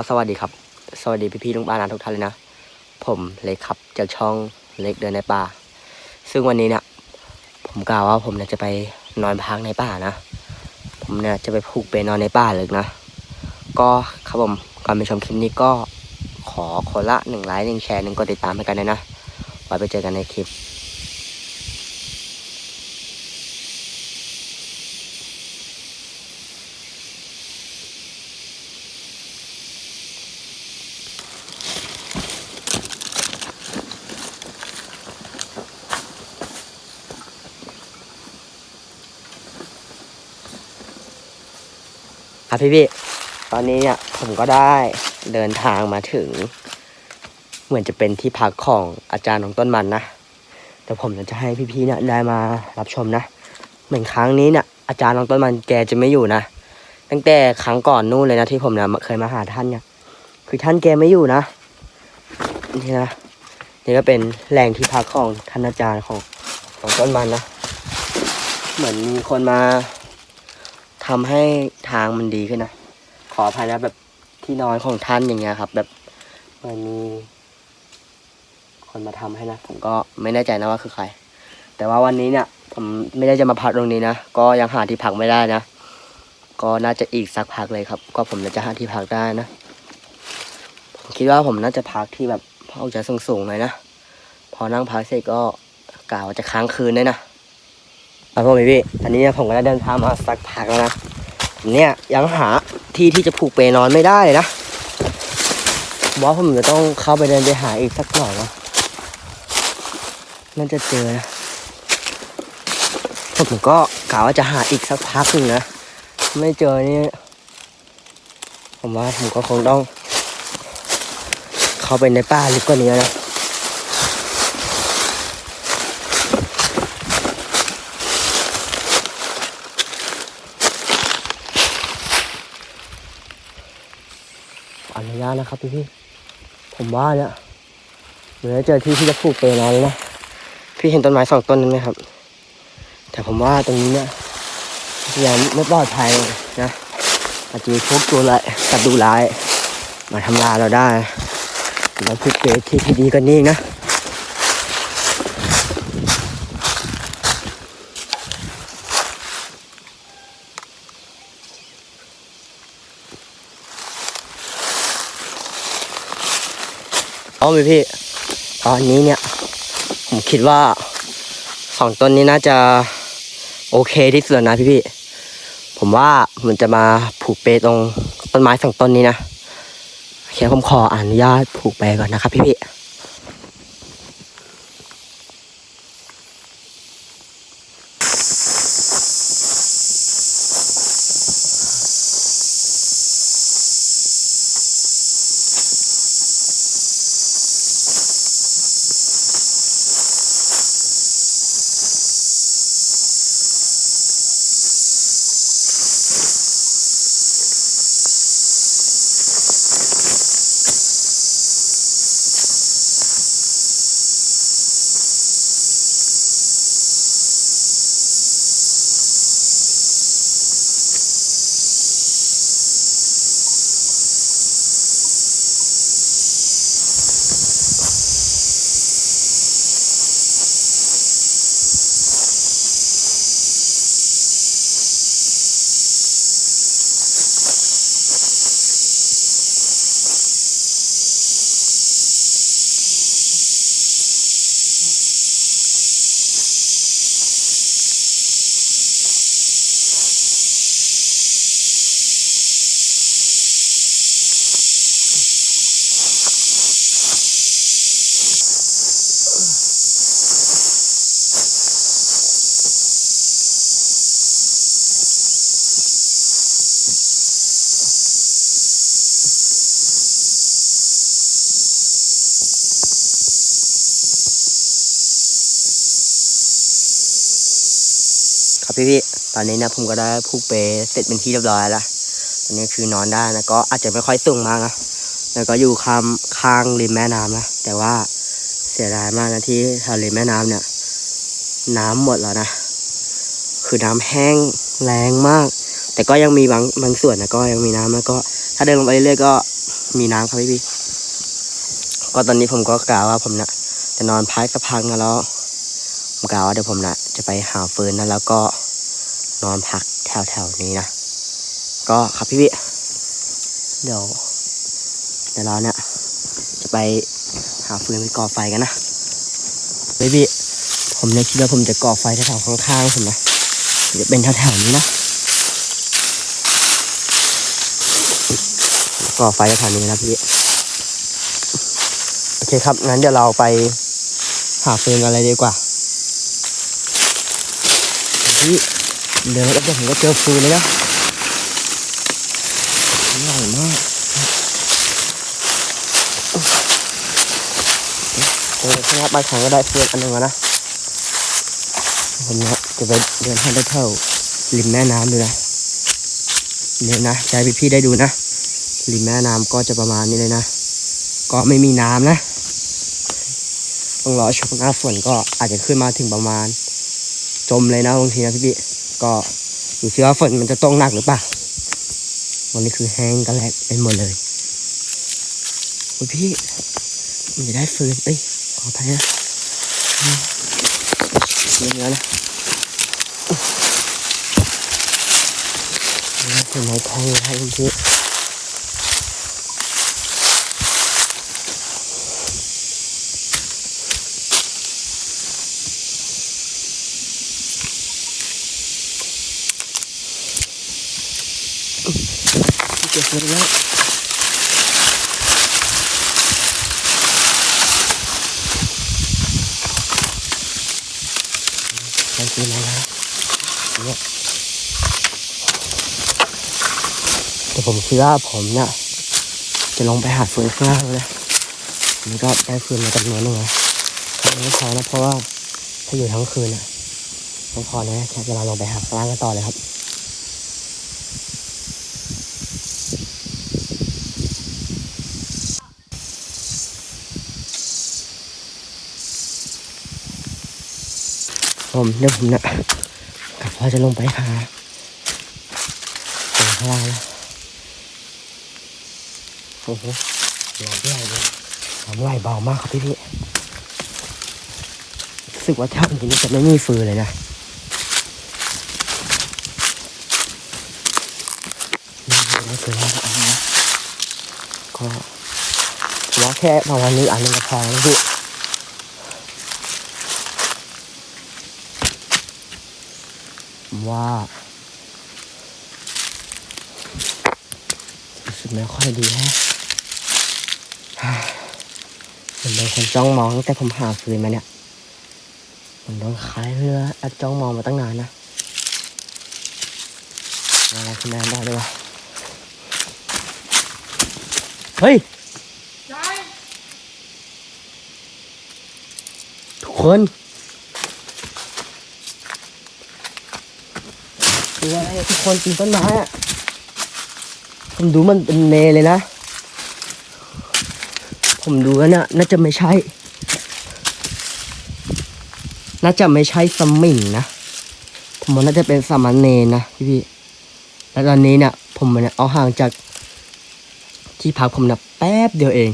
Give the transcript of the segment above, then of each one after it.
ก็สวัสดีครับ สวัสดีพี่ๆลุงป้านาทุกท่านเลยนะ ผมเล็กครับจากช่องเล็กเดินในป่า ซึ่งวันนี้เนี่ยผมกล่าวว่าผมเนี่ยจะไปนอนพักในป่านะ ผมเนี่ยจะไปผูกเปนอนในป่าเลยนะ ก็ครับผมก่อนไปชมคลิปนี้ก็ขอคนละหนึ่งไลค์หนึ่งแชร์หนึ่งกดติดตามให้กันเลยนะ ไว้ไปเจอกันในคลิป ครับพี่พี่ตอนนี้เนี่ยผมก็ได้เดินทางมาถึง เหมือนจะเป็นที่พักของอาจารย์ของต้นมันนะแต่ผมจะให้พี่ๆเนี่ยได้มารับชมนะ เหมือนครั้งนี้เนี่ยอาจารย์ของต้นมันแกจะไม่อยู่นะตั้งแต่ครั้งก่อนนู่นเลยนะที่ผมเนี่ยเคยมาหาท่านเนี่ยคือท่านแกไม่อยู่นะนี่นะนี่ก็เป็นแหล่งที่พักของท่านอาจารย์ของของต้นมันนะ เหมือนมีคนมา ทำให้ทางมันดีขึ้นนะ ขออภัยนะแบบที่นอนของท่านอย่างเงี้ยครับ แบบมันมีคนมาทำให้นะ ผมก็ไม่แน่ใจนะว่าคือใคร แต่ว่าวันนี้เนี่ย ผมไม่ได้จะมาพักตรงนี้นะ ก็ยังหาที่พักไม่ได้นะ ก็น่าจะอีกสักพักเลยครับ ก็ผมจะหาที่พักได้นะ ผมคิดว่าผมน่าจะพักที่แบบห้อจะสูงๆหน่อยนะ พอนั่งพักเสร็จก็กล่าวจะค้างคืนได้นะ ครับผมพี่ตอนนี้เนี่ยผมก็ได้เดินทางมาสักพักแล้วนะเนี่ยยังหาที่ที่จะผูกเปนอนไม่ได้เลยนะผมว่าผมจะต้องเข้าไปเดินไปหาอีกสักหน่อยนะน่าจะเจอนะผมก็กะว่าจะหาอีกสักพักหนึ่งนะไม่เจอนี่ผมว่าผมก็คงต้อง เข้าไปในป่าลึกกว่านี้นะ อนุญาตนะครับพี่พี่ผมว่าเนี่ยเดี๋ยวจะเจอที่ที่จะผูกเปนอนแล้วนะพี่เห็นต้นไม้สองต้นนั้นไหมครับ แต่ผมว่าตรงนี้เนี่ยยังไม่ปลอดภัยนะอาจจะมีพวกตัวร้ายสัตว์ดุร้าย มาทำลายเราได้เราผูกเปที่ที่ดีกันนี่นะ เอาไหมพี่ ตอนนี้เนี่ย ผมคิดว่าสองต้นนี้น่าจะโอเคที่สุดนะพี่พี่ ผมว่ามันจะมาผูกเปตรงต้นไม้สองต้นนี้นะโอเคผมขออนุญาตผูกไปก่อนนะครับพี่พี่ ครับพี่พี่ๆตอนนี้นะผมก็ได้ผูกเปเสร็จเป็นที่เรียบร้อยแล้วตอนนี้คือนอนได้นะก็อาจจะไม่ค่อยสูงมากนะแล้วก็อยู่ข้างข้างริมแม่น้ำนะแต่ว่าเสียดายมากนะที่ทะเลแม่น้ำเนี่ย น้ำหมดแล้วนะคือน้ำแห้งแรงมาก แต่ก็ยังมีบางบางส่วนนะก็ยังมีน้ำแล้วก็ ถ้าเดินลงไปเรื่อยๆก็มีน้ำครับพี่พี่ก็ตอนนี้ผมก็กล่าวว่าผมนะจะนอนพักสักพักนะแล้วผมกล่าวว่าเดี๋ยวผมนะ จะไปหาฟืนนะแล้วก็นอนพักแถวแถวๆนี้นะ ก็ครับพี่พี่เดี๋ยวเดี๋ยวเราเนี่ยจะไปหาฟืนไปก่อไฟกันนะพี่พี่ผมเนี่ยคิดว่าผมจะก่อไฟแถวๆข้างๆผมนะจะเป็นแถวๆนี้นะก่อไฟแถวนี้นะพี่โอเคครับงั้นเดี๋ยวเราไปหาฟืนกันเลยดีกว่า พี่เดินแล้วก็ผมก็เจอฟืนเลยนะอร่อยมากเออถ้างัดบางครั้งก็ได้ฟืนอันหนึ่งนะผมนี่ยจะไปเดินให้ได้เท่าริมแม่น้ำดูนะเนี่ยนะใจพี่ๆได้ดูนะริมแม่น้ำก็จะประมาณนี้เลยนะ ก็ไม่มีน้ำนะต้องรอช่วงหน้าฝนก็อาจจะขึ้นมาถึงประมาณ จมเลยนะบางทีนะพี่พี่ก็อยู่ที่ว่าฝนมันจะตกหนักหรือเปล่าวันนี้คือแห้งกระแลกเป็นหมดเลยโอ้ยพี่มันจะได้ฟืนเอ้ยขออภัยนะอืมเยอะๆนะนี่คือไม้แทงนะครับพี่ เก็บเงินแล้ว ไปกินอะไรนะเนี่ยแต่ผมคิดว่าผมเนี่ยจะลงไปหาฟืนข้างล่างเลยอันนี่ก็ได้ฟืนมาจำนวนหนึ่งนะไม่พอนะเพราะว่าถ้าอยู่ทั้งคืนอะไม่พอนะแค่จะเราลงไปหาข้างล่างกันต่อเลยครับ ผมเดี๋ยวผมนะกะว่าจะลงไปหาตรงข้างล่างนะโอ้โหน้ำไหลเลยน้ำไหลเบามากครับพี่พี่รู้สึกว่าแถวนี้นี่จะไม่มีฟืนเลยนะไม่ฟืนแล้วอันะก็ว่าแค่ประมาณนี้อันนึงก็พอแล้วพี่ ผม ว่ารู้สึกไม่ค่อยดีแฮะเหมือนโดนคนจ้องมองตั้งแต่ผมหาฟืนมาเนี่ยผมโดนขายเรือแอบจ้องมองมาตั้งนานนะอะไรคุณแม่ได้ด้วยวะเฮ้ย ทุกคน คือะไรทุกคนปีนต้นไม้อะผมดูมันเป็นเนเลยนะ ผมดูแล้วนี่ยน่าจะไม่ใช่ น่าจะไม่ใช่สมิงนะ ผมว่าน่าจะเป็นสามเณรนะพี่พี่แล้วตอนนี้เนี่ยผมเนี่ยเอาห่างจากที่พักผมนะแป๊บเดียวเอง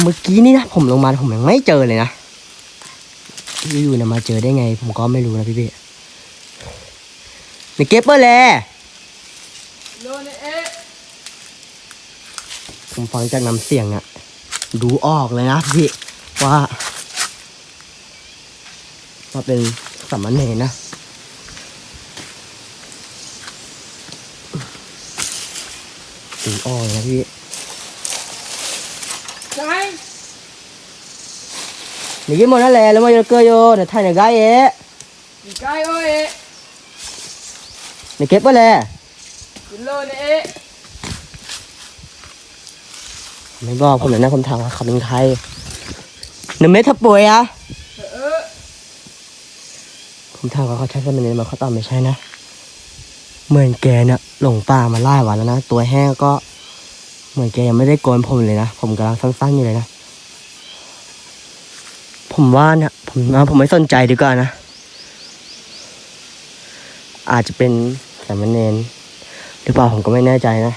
เมื่อกี้นี่นะผมลงมาผมยังไม่เจอเลยนะอยู่ๆนะมาเจอได้ไง ผมก็ไม่รู้นะพี่พี่ นเก็บเปอร์แลโลนเอ๊ะผมฟังจากน้ำเสียงอะดูออกเลยนะพี่ว่าว่าเป็นสามเณรนะดูออกเลยนะพี่ใช่นี่กินหมดนั่นแหละแล้วมาเยอะเกยโยเดี๋ยวถ่ายในกายเอ๊ะมีไก่โอ้เอ๊ะในเก็บเปอร์แลกินโลนเอ๊ะไม่บอกผมเลยนะผมถามว่าเขาเป็นใครหนึ่งเมตรทับป่วยอะเออผมถามว่าเขาใช้สามเณรไหมาเขาตอบไม่ใช่นะเหมือนแกเนี่ยหลงป่ามาไล่วันแล้วนะตัวแห้งก็ เหมือนแกยังไม่ได้โกนผมเลยนะผมกำลังสั้นๆอยู่เลยนะผมว่าเนี่ยผมว่าผมไม่สนใจดีกว่านะ อาจจะเป็นสามเณรหรือเปล่าผมก็ไม่แน่ใจนะ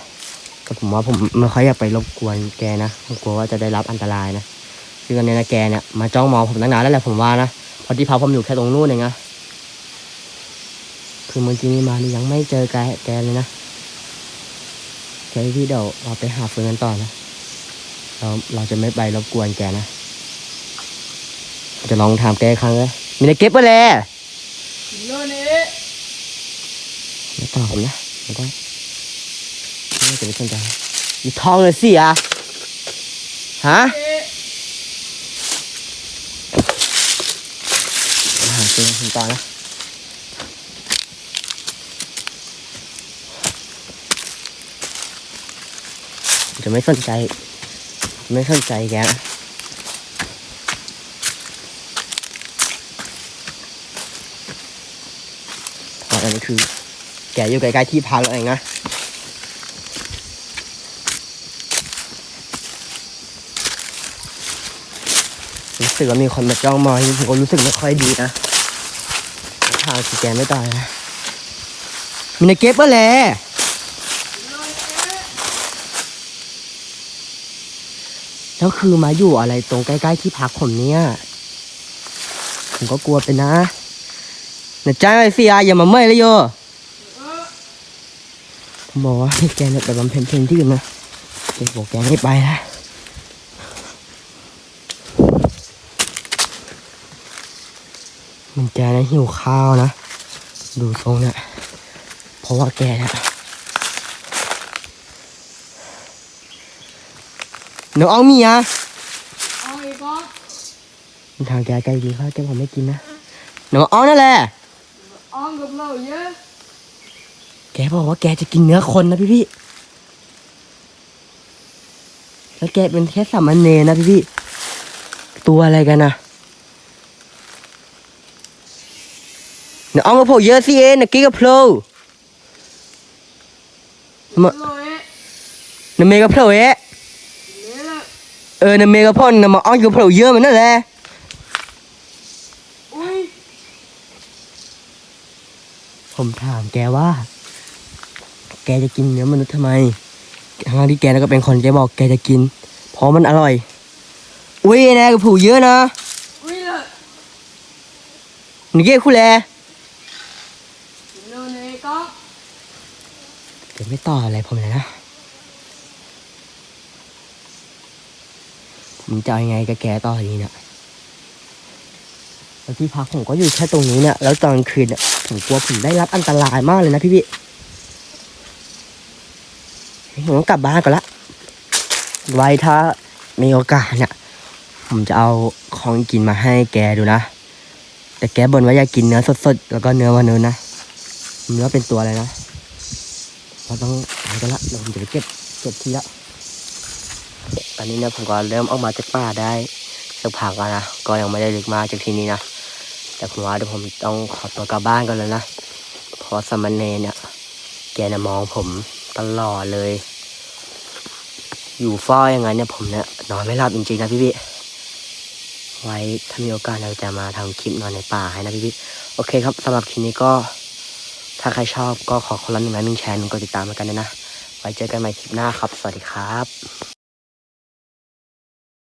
ก็ผมว่าผมไม่ค่อยอยากไปรบกวนแกนะผมกลัวว่าจะได้รับอันตรายนะซึ่งอันนี้นะแกเนี่ยมาจ้องมองผมตั้งนานแล้วแหละผมว่านะพราะที่พักผมอยู่แค่ตรงนู้นเองนะคือเมื่อกี้นี้มานี่ยังไม่เจอแกแกเลยนะแกพี่เดี๋ยวเราไปหาฟืนกันต่อนะเราเราจะไม่ไปรบกวนแกนะจะลองถามแกครั้งเลยมีอะไรเก็บไปเลยเนี่ย ตอบผมนะไม่ได้ไม่จะไม่สนใจมีทองเลยสิอะฮะหาซื้อคุณตานะจะไม่สนใจ ไม่สนใจแกนะเพราะอันนี้คือ แกอยู่ใกล้ๆที่พักเราเองนะรู้สึกว่ามีคนมาจ้องมองผมก็รู้สึกไม่ค่อยดีนะทางสแกไม่ตายนะมีในเก็บมาแหละกินเลยเนี่ยเอ๊ะแล้วคือมาอยู่อะไรตรงใกล้ ๆ ที่พักผมเนี่ย ผมก็กลัวไปนะนะจ้าไอ้เสียอย่ามาเมื่อยเลยโย ผมบอกว่าให้แกเนี่ยไปบำเพ็ญเพียรที่อื่นนะแกบอกแกไม่ไปนะมันแกนะหิวข้าวนะ ดูทรงเนี่ยเพราะว่าแกเนี่ยหนูเอาเมียเอาอีกก่อนทางแกไกลดีข้าวแกผมไม่กินนะหนูเอานั่นแหละเอากับเราเยอะแก บอกว่าแกจะกินเนื้อคนนะพี่พี่แล้วแกเป็นแค่สามเณรนะพี่พี่ตัวอะไรกันนะเดี๋ยวเอามาโผล่เยอะสิเองนะกิ๊กกับโผล่กินเลยเอ๊ะนเมกับโผล่เอ๊ะกินเลยละเออนเมกับพ่อนนมาเอากับโผล่เยอะมันนั่นแหละอุ้ยผมถามแกว่า แกจะกินเนื้อมนุษย์ทำไมทั้งที่แกน่ะก็เป็นคนแกบอกแกจะกิน เพราะมันอร่อย อุ้ยนะกับโผล่เยอะนะอุ้ยละนี่เก้คู่แลกินเลยเนี่ยก็เดี๋ยวไม่ต่ออะไรผมเลยนะผมจะเอายังไงกับแกต่อดีเนี่ยแล้วที่พักผมก็อยู่แค่ตรงนี้เนี่ย แล้วตอนกลางคืนเนี่ยผมกลัวผมได้รับอันตรายมากเลยนะพี่พี่ ผมกลับบ้านก่อนละ ไว้ถ้ามีโอกาสเนี่ย ผมจะเอาของกินมาให้แกดูนะ แต่แกบ่นว่าอยากกินเนื้อสดๆ แล้วก็เนื้อมนุษย์นะเนื้อเป็นตัวอะไรนะเราต้องไปกันละเดี๋ยวผมจะไปเก็บเก็บทีละตอนนี้เนี่ยผมก็เริ่มออกมาจากป่าได้สักพักแล้วนะ ก็ยังไม่ได้ลึกมากจากที่นี่นะ แต่ผมว่าเดี๋ยวผมต้องขอตัวกลับบ้านกันแล้วนะ เพราะสามเณรเนี่ย แกน่ะมองผม ตลอดเลย อยู่เฝ้ออย่างนั้นเนี่ยผมเนี่ยนอนไม่หลับจริงๆนะพี่พี่ไว้ถ้ามีโอกาสเราจะมาทำคลิปนอนในป่าให้นะพี่พี่โอเคครับสำหรับคลิปนี้ก็ ถ้าใครชอบก็ขอคนละหนึ่งไลค์หนึ่งแชร์หนึ่งกดติดตามกันด้วยนะ ไว้เจอกันใหม่คลิปหน้าครับ สวัสดีครับ